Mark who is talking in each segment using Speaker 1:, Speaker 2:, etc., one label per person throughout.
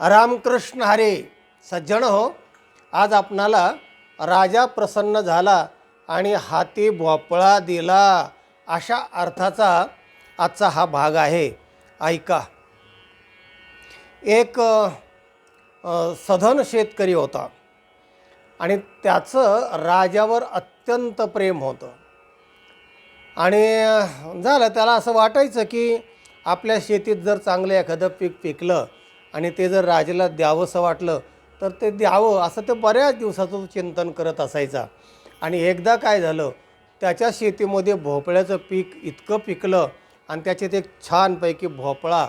Speaker 1: रामकृष्ण हरे. सज्जन हो. आज आपणाला राजा प्रसन्न झाला आणि हाती भोपळा दिला. अशा अर्थाचा आजचा हा भाग आहे. ऐका. एक सधन शेतकरी होता आणि त्याचं राजावर अत्यंत प्रेम होतं. आणि झालं त्याला असं वाटायचं की आपल्या शेतीत जर चांगलं एखादं पीक पिकलं आणि ते जर राजाला द्यावंसं वाटलं तर ते द्यावं असं ते बऱ्याच दिवसाचं चिंतन करत असायचा. आणि एकदा काय झालं त्याच्या शेतीमध्ये भोपळ्याचं पीक इतकं पिकलं आणि त्याच्यात एक छानपैकी भोपळा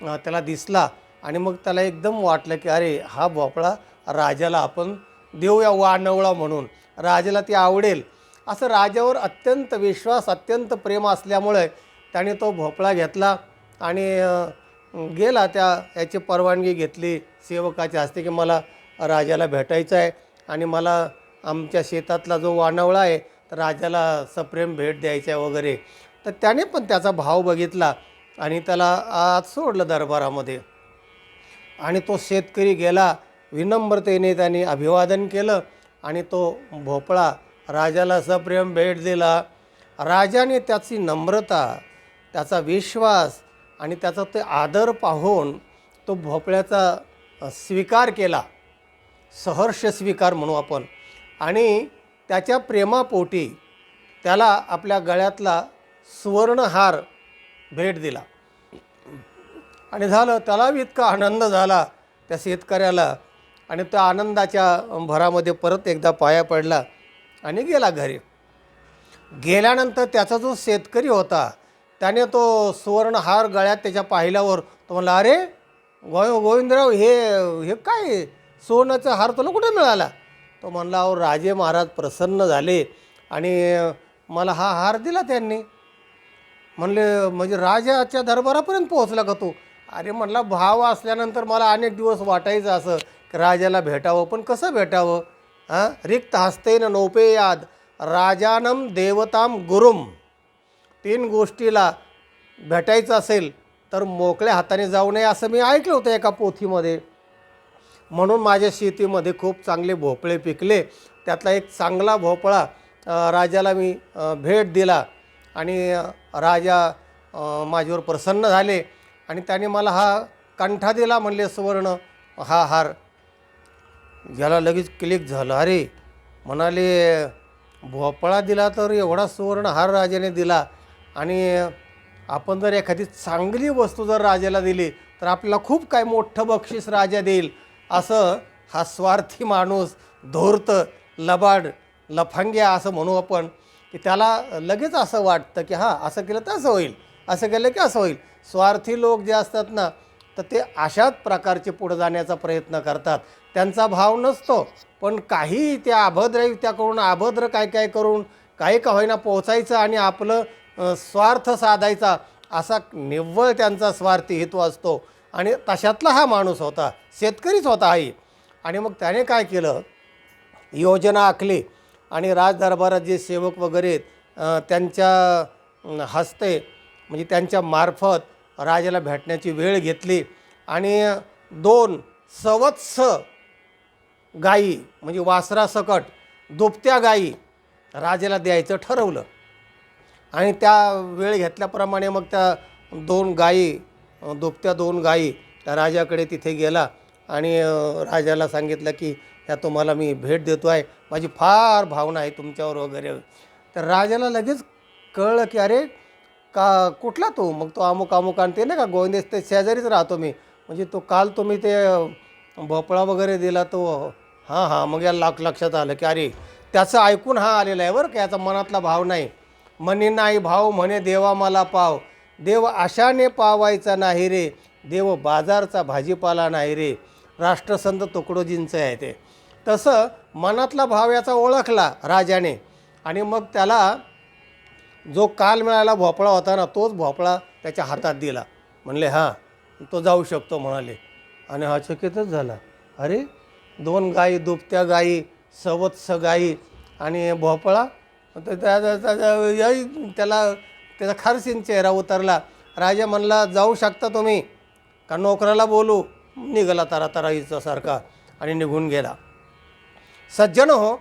Speaker 1: त्याला दिसला आणि मग त्याला एकदम वाटलं की अरे हा भोपळा राजाला आपण देऊया वानवळा म्हणून. राजाला ती आवडेल. असं राजावर अत्यंत विश्वास अत्यंत प्रेम असल्यामुळे त्याने तो भोपळा घेतला आणि गेला त्या याची परवानगी घेतली सेवकाच्या हस्ते की मला राजाला भेटायचं आहे आणि मला आमच्या शेतातला जो वानवळा आहे तर राजाला सप्रेम भेट द्यायचा आहे वगैरे. तर त्याने पण त्याचा भाव बघितला आणि त्याला आत सोडलं दरबारामध्ये. आणि तो शेतकरी गेला विनम्रतेने त्याने अभिवादन केलं आणि तो भोपळा राजाला सप्रेम भेट दिला. राजाने त्याची नम्रता त्याचा विश्वास आणि त्याचा ते आदर पाहून तो भोपळ्याचा स्वीकार केला. सहर्ष स्वीकार म्हणू आपण. आणि त्याच्या प्रेमापोटी त्याला आपल्या गळ्यातला सुवर्णहार भेट दिला. आणि झालं त्यालाबी इतका आनंद झाला त्या शेतकऱ्याला. आणि त्या आनंदाच्या भरामध्ये परत एकदा पाया पडला आणि गेला घरी. गेल्यानंतर त्याचा जो शेतकरी होता त्याने तो सुवर्णहार गळ्यात त्याच्या पाहिल्यावर तो म्हणला अरे गो गोविंदराव हे हे काय? सोन्याचा हार तुला कुठे मिळाला? तो म्हणला अहो राजे महाराज प्रसन्न झाले आणि मला हा हार दिला त्यांनी. म्हणले म्हणजे राजाच्या दरबारापर्यंत पोहोचला का तू? अरे म्हणला भाव असल्यानंतर मला अनेक दिवस वाटायचं असं की राजाला भेटावं पण कसं भेटावं? हां? रिक्त हस्तेन नोपेयाद राजानम देवताम गुरुम. तीन गोष्टीला भेटायचं असेल तर मोकळ्या हाताने जाऊ नये असं मी ऐकलं होतं एका पोथीमध्ये. म्हणून माझ्या शेतीमध्ये खूप चांगले भोपळे पिकले. त्यातला एक चांगला भोपळा राजाला मी भेट दिला आणि राजा माझ्यावर प्रसन्न झाले आणि त्याने मला हा कंठा दिला म्हणले सुवर्ण हा हार. ज्याला लगेच क्लिक झालं. अरे म्हणाले भोपळा दिला तर एवढा सुवर्ण हार राजाने दिला. आणि आपण जर एखादी चांगली वस्तू जर राजाला दिली तर आपल्याला खूप काय मोठं बक्षीस राजा देईल असं हा स्वार्थी माणूस धूर्त लबाड लफांग्या असं म्हणू आपण की त्याला लगेच असं वाटतं की हां असं केलं तर असं होईल असं केलं की असं होईल. स्वार्थी लोक जे असतात ना तर ते अशाच प्रकारचे पुढे जाण्याचा प्रयत्न करतात. त्यांचा भाव नसतो पण काही त्या अभद्रयुक्त्या करून अभद्र काय काय करून काही का होईना पोहोचायचं आणि आपलं स्वार्थ साधायचा असा निव्वळ त्यांचा स्वार्थी हेतू असतो. आणि तशातला हा माणूस होता शेतकरीच होता आई. आणि मग त्याने काय केलं? योजना आखली आणि राजदरबारात जे सेवक वगैरे त्यांच्या हस्ते म्हणजे त्यांच्या मार्फत राजाला भेटण्याची वेळ घेतली आणि दोन सवत्स गायी म्हणजे वासरासकट दुभत्या गायी राजाला द्यायचं ठरवलं. आणि त्या वेळ घेतल्याप्रमाणे मग त्या दोन गायी अ, दुभत्या दोन गायी त्या राजाकडे तिथे गेला आणि राजाला सांगितलं की ह्या तुम्हाला मी भेट देतो आहे. माझी फार भावना आहे तुमच्यावर वगैरे. तर राजाला लगेच कळलं की अरे का कुठला तो? मग तो अमुक अमुक आणि ते नाही का गोविंदेश ते शेजारीच राहतो मी. म्हणजे तो काल तुम्ही ते भोपळा वगैरे दिला तो हां हां मग या लाख लक्षात आलं की अरे त्याचं ऐकून हा आलेला आहे बरं का याचा मनातला भाव नाही. म्हणे नाही भाव म्हणे देवा मला पाव. देव आशाने पावायचा नाही रे. देव बाजारचा भाजीपाला नाही रे. राष्ट्रसंत तुकडोजींचं आहे ते. तसं मनातला भाव याचा ओळखला राजाने. आणि मग त्याला जो काल मिळाला भोपळा होता ना तोच भोपळा त्याच्या हातात दिला. म्हणले हां तो जाऊ शकतो म्हणाले. आणि हा चकितच झाला. अरे दोन गायी दुभत्या गायी सवत्स गायी आणि भोपळा तर त्या- त्या- त्याला त्याचा खारसीन चेहरा उतरला. राजा म्हणला जाऊ शकता तुम्ही. का नोकराला बोलू? निघाला तारा ताराईचा सारखा आणि निघून गेला. सज्जन हो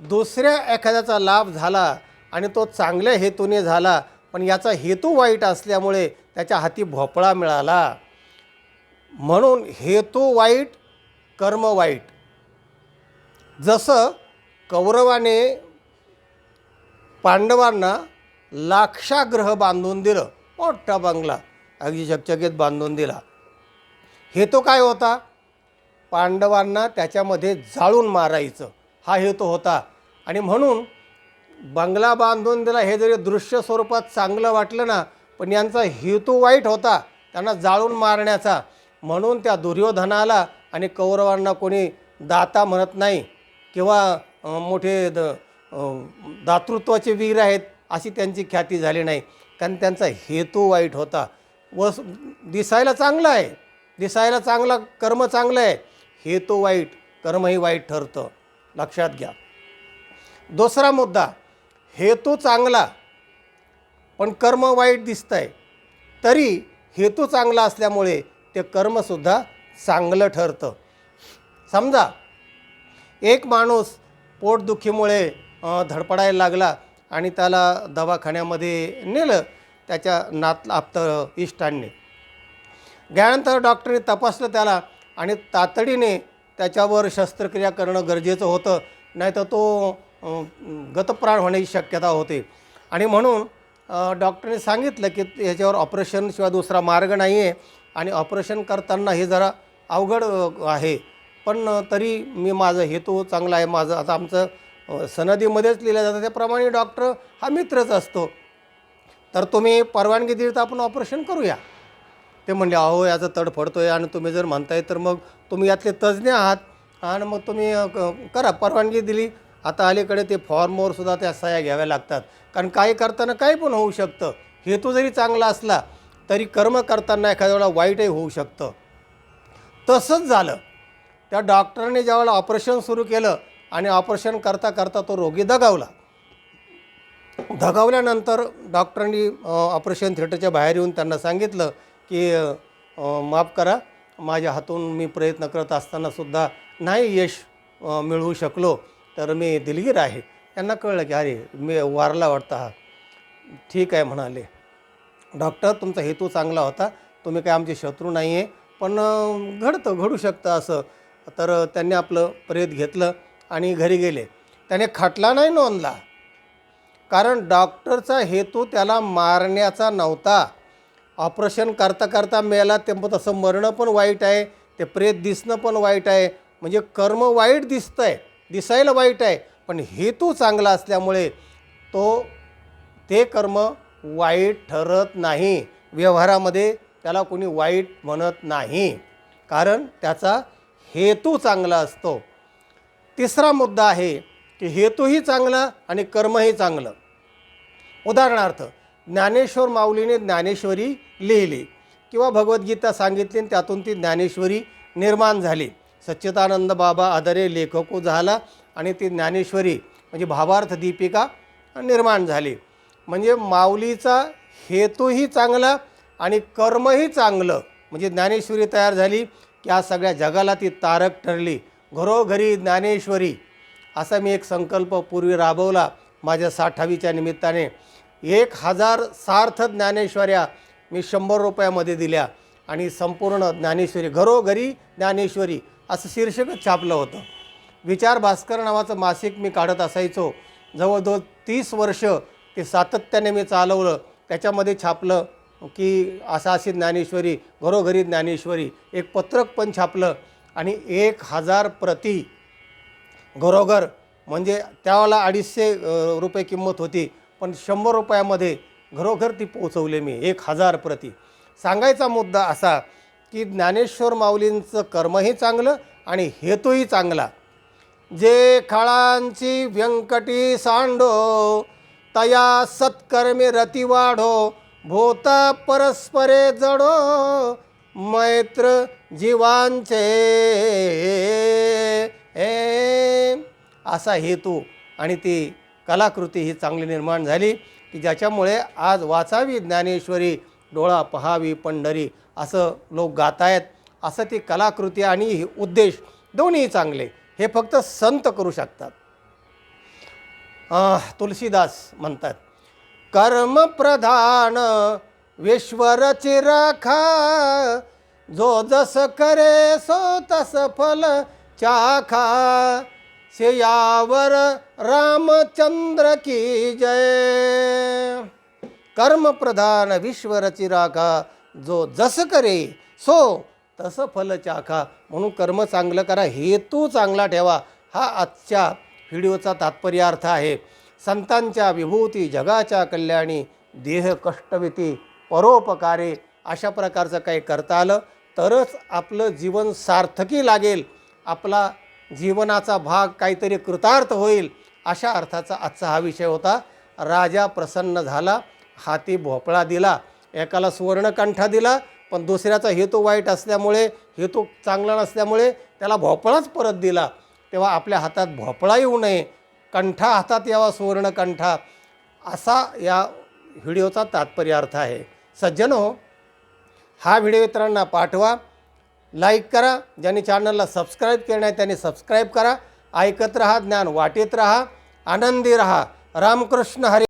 Speaker 1: दुसऱ्या एखाद्याचा लाभ झाला आणि तो चांगल्या हेतूने झाला पण याचा हेतू वाईट असल्यामुळे त्याच्या हाती भोपळा मिळाला. म्हणून हेतू वाईट कर्म वाईट. जसं कौरवाने पांडवांना लाक्षाग्रह बांधून दिलं. मोठा बंगला. अगदी चकचकीत बांधून दिला. हेतू काय होता? पांडवांना त्याच्यामध्ये जाळून मारायचं. हा हेतू होता. आणि म्हणून बंगला बांधून दिला हे जरी दृश्य स्वरूपात चांगलं वाटलं ना पण यांचा हेतू वाईट होता. त्यांना जाळून मारण्याचा. म्हणून त्या दुर्योधनाला आणि कौरवांना कोणी दाता म्हणत नाही किंवा मोठे द दातृत्वाचे वीर आहेत अशी त्यांची ख्याती झाली नाही. कारण त्यांचा हेतू वाईट होता. व दिसायला चांगलं आहे. दिसायला चांगला कर्म चांगलं आहे. हेतू वाईट कर्मही वाईट ठरतं. लक्षात घ्या. दुसरा मुद्दा हेतू चांगला पण कर्म वाईट दिसतंय. तरी हेतू चांगला असल्यामुळे ते कर्मसुद्धा चांगलं ठरतं. समजा एक माणूस पोटदुखीमुळे धडपडायला लागला आणि त्याला दवाखान्यामध्ये नेलं त्याच्या नात आप्त इष्टांनी. त्यानंतर डॉक्टरने तपासलं त्याला आणि तातडीने त्याच्यावर शस्त्रक्रिया करणं गरजेचं होतं नाही तर तो गतप्राण होण्याची शक्यता होते. आणि म्हणून डॉक्टरने सांगितलं की ह्याच्यावर ऑपरेशनशिवाय दुसरा मार्ग नाही आहे आणि ऑपरेशन करताना हे जरा अवघड आहे. पण तरी मी माझं हेतू चांगला आहे माझं आता आमचं सनदीमध्येच लिहिलं जातं. त्याप्रमाणे डॉक्टर हा मित्रच असतो. तर तुम्ही परवानगी दिली तर आपण ऑपरेशन करूया. ते म्हणले अहो याचं तड आहे आणि तुम्ही जर म्हणताय तर मग तुम्ही यातले तज्ज्ञ आहात आणि मग तुम्ही क- करा परवानगी दिली. आता अलीकडे ते फॉर्मवर सुद्धा त्या सह्या घ्याव्या लागतात. कारण काही करताना काही पण होऊ शकतं. हेतू जरी चांगला असला तरी कर्म करताना एखाद्या वेळा वाईटही होऊ शकतं. तसंच झालं. त्या डॉक्टरने ज्यावेळेला ऑपरेशन सुरू केलं आणि ऑपरेशन करता करता तो रोगी दगावला. दगावल्यानंतर डॉक्टरांनी ऑपरेशन थिएटरच्या बाहेर येऊन त्यांना सांगितलं की माफ करा माझ्या हातून मी प्रयत्न करत असतानासुद्धा नाही यश मिळवू शकलो तर मी दिलगीर आहे. त्यांना कळलं की अरे मी वारला वाटतं हा. ठीक आहे म्हणाले. डॉक्टर तुमचा हेतू चांगला होता तुम्ही काय आमचे शत्रू नाही आहे पण घडतं घडू शकतं असं. तर त्यांनी आपलं प्रेत घेतलं. आणि घरी गेले. त्याने खटला नाही नोंदला. कारण डॉक्टरचा हेतू त्याला मारण्याचा नव्हता. ऑपरेशन करता करता मेला ते मग तसं मरणं पण वाईट आहे. ते प्रेत दिसणं पण वाईट आहे. म्हणजे कर्म वाईट दिसतं आहे दिसायला वाईट आहे. पण हेतू चांगला असल्यामुळे तो ते कर्म वाईट ठरत नाही. व्यवहारामध्ये त्याला कोणी वाईट म्हणत नाही. कारण त्याचा हेतू चांगला असतो. तिसरा मुद्दा आहे की हेतूही चांगला आणि कर्मही चांगलं. उदाहरणार्थ ज्ञानेश्वर माऊलीने ज्ञानेश्वरी लिहिली किंवा भगवद्गीता सांगितली आणि त्यातून ती ज्ञानेश्वरी निर्माण झाली. सच्चिदानंद बाबा आदरे लेखको झाला आणि ती ज्ञानेश्वरी म्हणजे भावार्थ दीपिका निर्माण झाली. म्हणजे माऊलीचा हेतूही चांगला आणि कर्मही चांगलं म्हणजे ज्ञानेश्वरी तयार झाली की आज सगळ्या जगाला ती तारक ठरली. घरोघरी ज्ञानेश्वरी असा मी एक संकल्प पूर्वी राबवला माझ्या साठावीच्या निमित्ताने. एक हजार सार्थ ज्ञानेश्वर्या मी शंभर रुपयामध्ये दिल्या आणि संपूर्ण ज्ञानेश्वरी घरोघरी ज्ञानेश्वरी असं शीर्षकच छापलं होतं. विचार भास्कर नावाचं मासिक मी काढत असायचो. जवळजवळ तीस वर्ष ते सातत्याने मी चालवलं. त्याच्यामध्ये छापलं की असा अशी ज्ञानेश्वरी घरोघरी ज्ञानेश्वरी एक पत्रक पण छापलं. आणि एक हजार प्रति घरोघर म्हणजे त्यावेळेला अडीचशे रुपये किंमत होती. पण शंभर रुपयामध्ये घरोघर ती पोचवले मी एक हजार प्रति. सांगायचा मुद्दा असा की ज्ञानेश्वर माऊलींचं कर्मही चांगलं आणि हेतूही चांगला. जे खळांची व्यंकटी सांडो तया सत्कर्मी रती वाढो भोता परस्परे जडो मैत्र जीवांचे. ए असा हेतू आणि ती कलाकृती ही चांगली निर्माण झाली की ज्याच्यामुळे आज वाचावी ज्ञानेश्वरी डोळा पहावी पंढरी असं लोक गातायत. असं ती कलाकृती आणि उद्देश दोन्ही चांगले. हे फक्त संत करू शकतात. तुलसीदास म्हणतात कर्मप्रधान विश्वरची राखा जो जस करे सो तस फल चाखा। शेयावर रामचंद्र की जय। कर्मप्रधान विश्वरचिराखा जो जस करे सो तसं फल चाखा। म्हणून कर्म चांगलं करा हेतू चांगला ठेवा हा आजच्या व्हिडिओचा तात्पर्यार्थ आहे. संतांच्या विभूती जगाच्या कल्याणी देह कष्टविती परोपकारे अशा प्रकारचं काही करता आलं तरच आपलं जीवन सार्थकी लागेल. आपला जीवनाचा भाग काहीतरी कृतार्थ होईल अशा अर्थाचा आजचा हा विषय होता. राजा प्रसन्न झाला हाती भोपळा दिला एकाला सुवर्णकंठा दिला पण दुसऱ्याचा हेतू वाईट असल्यामुळे हेतू चांगला नसल्यामुळे त्याला भोपळाच परत दिला. तेव्हा आपल्या हातात भोपळा येऊ नये कंठा हातात यावा सुवर्णकंठा असा या व्हिडिओचा तात्पर्य अर्थ आहे. सज्जन हो हा व्हिडिओ इतरांना पाठवा लाईक करा ज्यांनी चॅनलला सबस्क्राईब केलं नाही त्यांनी सबस्क्राईब करा. ऐकत रहा ज्ञान वाटेत रहा आनंदी रहा. रामकृष्ण हरी